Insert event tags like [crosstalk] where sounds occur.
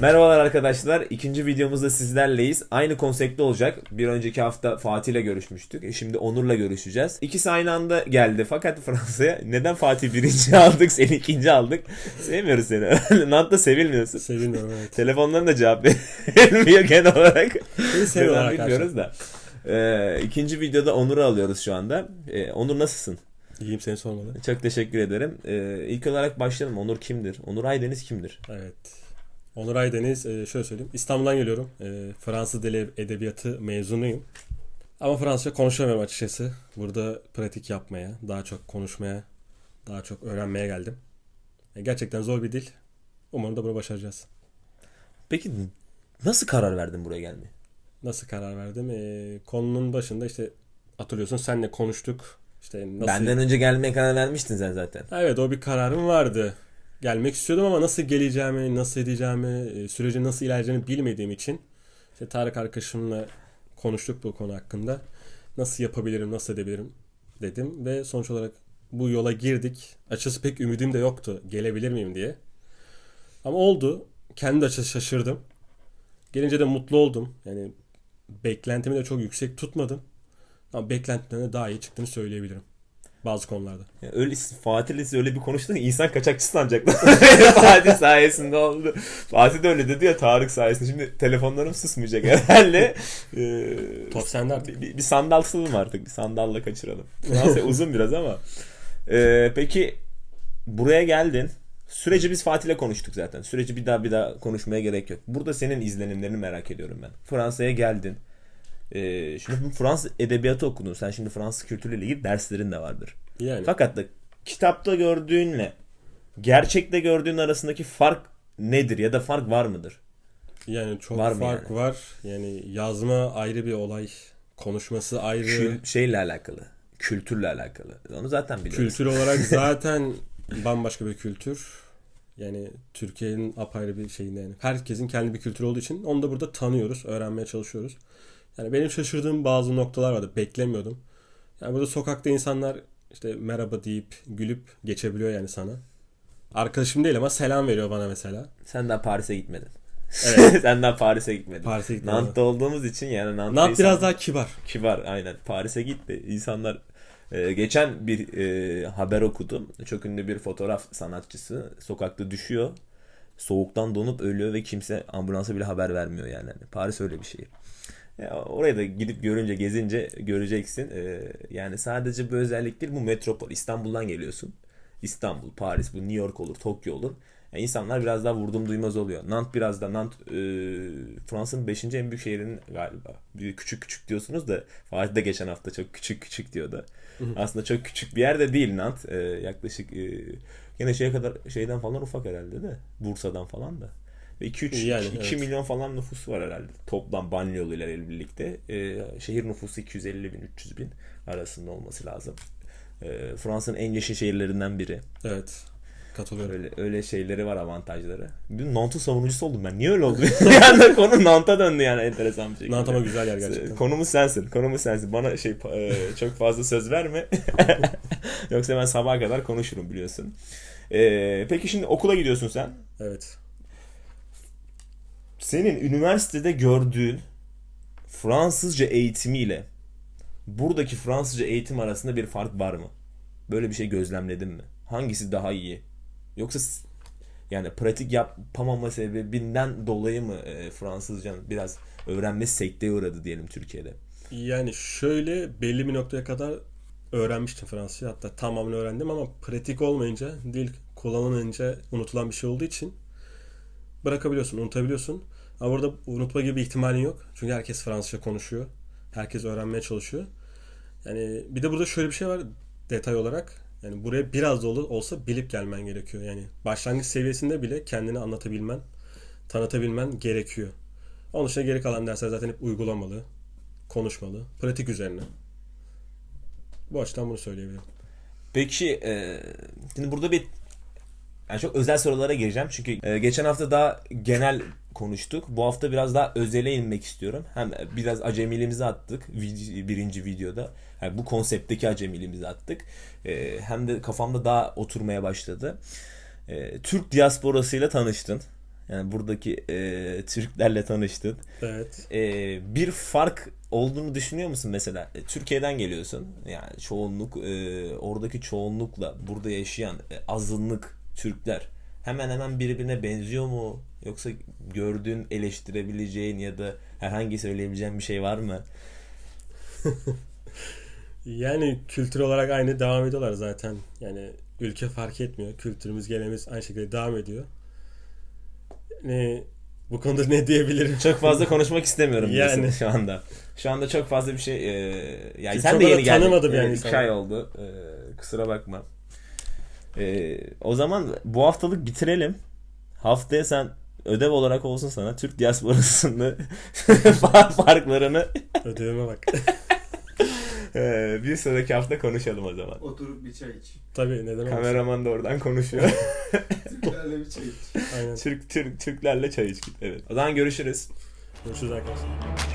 Merhabalar arkadaşlar. İkinci videomuzda sizlerleyiz. Aynı konseptli olacak. Bir önceki hafta Fatih ile görüşmüştük. E, Şimdi Onur'la görüşeceğiz. İkisi aynı anda geldi. Fakat [laughs] Fransa'ya neden Fatih birinci [laughs] aldık, seni ikinci aldık? Sevmiyoruz seni. [laughs] Nant'ta sevilmiyorsun. Sevinmiyorum evet. Telefonlarına da cevap vermiyor genel olarak. Beni seviyorlar arkadaşlar. bilmiyoruz da. Ee, ikinci videoda Onur'u alıyoruz şu anda. Ee, Onur nasılsın? İyiyim seni sormalı. Çok teşekkür ederim. Ee, ilk olarak başlayalım. Onur kimdir? Onur Aydeniz kimdir? Evet. Onur Aydeniz e, şöyle söyleyeyim. İstanbul'dan geliyorum. E, Fransız dili edebiyatı mezunuyum. Ama Fransızca konuşamıyorum açıkçası. Burada pratik yapmaya, daha çok konuşmaya, daha çok öğrenmeye geldim. E, gerçekten zor bir dil. Umarım da bunu başaracağız. Peki nasıl karar verdin buraya gelmeye? Nasıl karar verdim? E, konunun başında işte hatırlıyorsun senle konuştuk. İşte nasıl... Benden önce gelmeye karar vermiştin sen zaten. Evet o bir kararım vardı. Gelmek istiyordum ama nasıl geleceğimi, nasıl edeceğimi, e, sürecin nasıl ilerleyeceğini bilmediğim için işte Tarık arkadaşımla konuştuk bu konu hakkında. Nasıl yapabilirim, nasıl edebilirim dedim ve sonuç olarak bu yola girdik. Açıkçası pek ümidim de yoktu gelebilir miyim diye. Ama oldu. Kendi de açıkçası şaşırdım. Gelince de mutlu oldum. Yani beklentimi de çok yüksek tutmadım. Ama beklentimden de daha iyi çıktığını söyleyebilirim. Bazı konularda. Ya öyle Fatih'le öyle bir konuştun ki insan kaçakçı sanacaklar. [laughs] Fatih sayesinde oldu. Fatih de öyle dedi ya Tarık sayesinde. Şimdi telefonlarım susmayacak herhalde. [laughs] Ee, Top sende artık. bir, bir, sandal sığım artık. Bir sandalla kaçıralım. [laughs] Fransa uzun biraz ama. Ee, peki buraya geldin. Süreci biz Fatih'le konuştuk zaten. Süreci bir daha bir daha konuşmaya gerek yok. Burada senin izlenimlerini merak ediyorum ben. Fransa'ya geldin. Ee, şimdi Fransız edebiyatı okudun. Sen şimdi Fransız kültürüyle ilgili derslerin de vardır. Yani. Fakat da kitapta gördüğünle gerçekte gördüğün arasındaki fark nedir ya da fark var mıdır? Yani çok Var fark yani? var. Yani yazma ayrı bir olay. Konuşması ayrı. Kül, şeyle alakalı, kültürle alakalı. Onu zaten biliyoruz. Kültür olarak [laughs] zaten bambaşka bir kültür. Yani Türkiye'nin apayrı bir şeyinde yani. Herkesin kendi bir kültürü olduğu için onu da burada tanıyoruz, öğrenmeye çalışıyoruz. Yani benim şaşırdığım bazı noktalar vardı. Beklemiyordum. Yani burada sokakta insanlar işte merhaba deyip gülüp geçebiliyor yani sana. Arkadaşım değil ama selam veriyor bana mesela. Sen daha Paris'e gitmedin. Evet. [laughs] Sen daha Paris'e gitmedin. Paris'e gittim. Nant'ta olduğumuz için yani Nant'ta Nant biraz insan- daha kibar. kibar aynen. Paris'e gitti. İnsanlar e, geçen bir e, haber okudum. Çok ünlü bir fotoğraf sanatçısı sokakta düşüyor. Soğuktan donup ölüyor ve kimse ambulansa bile haber vermiyor yani. Paris öyle bir şey. Ya oraya da gidip görünce, gezince göreceksin. E, yani sadece bu özellik değil, bu metropol. İstanbul'dan geliyorsun. İstanbul, Paris, bu New York olur, Tokyo olur. Yani insanlar biraz daha vurdum duymaz oluyor. Nant biraz da Nant e, Fransa'nın 5. en büyük şehrinin galiba. Bir küçük küçük diyorsunuz da Fatih de geçen hafta çok küçük küçük diyordu. Aslında çok küçük bir yer de değil Nant. E, yaklaşık e, yine şeye kadar şeyden falan ufak herhalde de. Bursa'dan falan da. Ve 2-3 Yani, 2 evet. milyon falan nüfusu var herhalde. Toplam Banyolu ile birlikte. E, şehir nüfusu 250 bin 300 bin arasında olması lazım. E, Fransa'nın en yeşil şehirlerinden biri. Evet. Katılıyorum. Öyle öyle şeyleri var avantajları. Bir Nant'ın savunucusu oldum ben. Niye öyle oldu? [laughs] bir anda konu Nant'a döndü yani enteresan bir şekilde. Nant ama güzel yer gerçekten. Konumuz sensin. Konumuz sensin. Bana şey e, çok fazla söz verme. [laughs] Yoksa ben sabaha kadar konuşurum biliyorsun. E, peki şimdi okula gidiyorsun sen. Evet. Senin üniversitede gördüğün Fransızca eğitimiyle buradaki Fransızca eğitim arasında bir fark var mı? Böyle bir şey gözlemledin mi? Hangisi daha iyi? Yoksa yani pratik yapamama sebebinden dolayı mı e, Fransızcanın biraz öğrenmesi sekteye uğradı diyelim Türkiye'de? Yani şöyle belli bir noktaya kadar öğrenmiştim Fransızca. Hatta tamamını öğrendim ama pratik olmayınca, dil kullanılmayınca unutulan bir şey olduğu için bırakabiliyorsun, unutabiliyorsun. Ama burada unutma gibi bir ihtimalin yok. Çünkü herkes Fransızca konuşuyor. Herkes öğrenmeye çalışıyor. Yani bir de burada şöyle bir şey var detay olarak. Yani buraya biraz da ol- olsa bilip gelmen gerekiyor. Yani başlangıç seviyesinde bile kendini anlatabilmen, tanıtabilmen gerekiyor. Onun dışında geri kalan dersler zaten hep uygulamalı, konuşmalı, pratik üzerine. Bu açıdan bunu söyleyebilirim. Peki e, şimdi burada bir yani çok özel sorulara gireceğim çünkü e, geçen hafta daha genel konuştuk. Bu hafta biraz daha özele inmek istiyorum. Hem biraz acemiliğimizi attık birinci videoda. Yani bu konseptteki acemiliğimizi attık. E, hem de kafamda daha oturmaya başladı. E, Türk diasporasıyla tanıştın. Yani buradaki e, Türklerle tanıştın. Evet. E, bir fark olduğunu düşünüyor musun mesela? E, Türkiye'den geliyorsun. Yani çoğunluk e, oradaki çoğunlukla burada yaşayan e, azınlık Türkler hemen hemen birbirine benziyor mu? Yoksa gördüğün, eleştirebileceğin ya da herhangi söyleyebileceğin bir şey var mı? [laughs] Yani kültür olarak aynı devam ediyorlar zaten. Yani ülke fark etmiyor. Kültürümüz, geleneğimiz aynı şekilde devam ediyor. Yani bu konuda ne diyebilirim? Çok fazla konuşmak istemiyorum Yani. yani. şu anda. Şu anda çok fazla bir şey e, yani Çünkü sen de yeni geldin. tanımadım yani Evet, iki ay oldu. E, kusura bakma. E, o zaman bu haftalık bitirelim. Haftaya sen ödev olarak olsun sana Türk diasporasını [laughs] [laughs] farklarını Ödevime bak. e, bir sonraki hafta konuşalım o zaman. Oturup bir çay iç. Tabii neden olmasın. Kameraman da oradan konuşuyor. [laughs] Türklerle bir çay iç. Aynen. Türk Türk Türklerle çay iç git. Evet. O zaman görüşürüz. Görüşürüz arkadaşlar.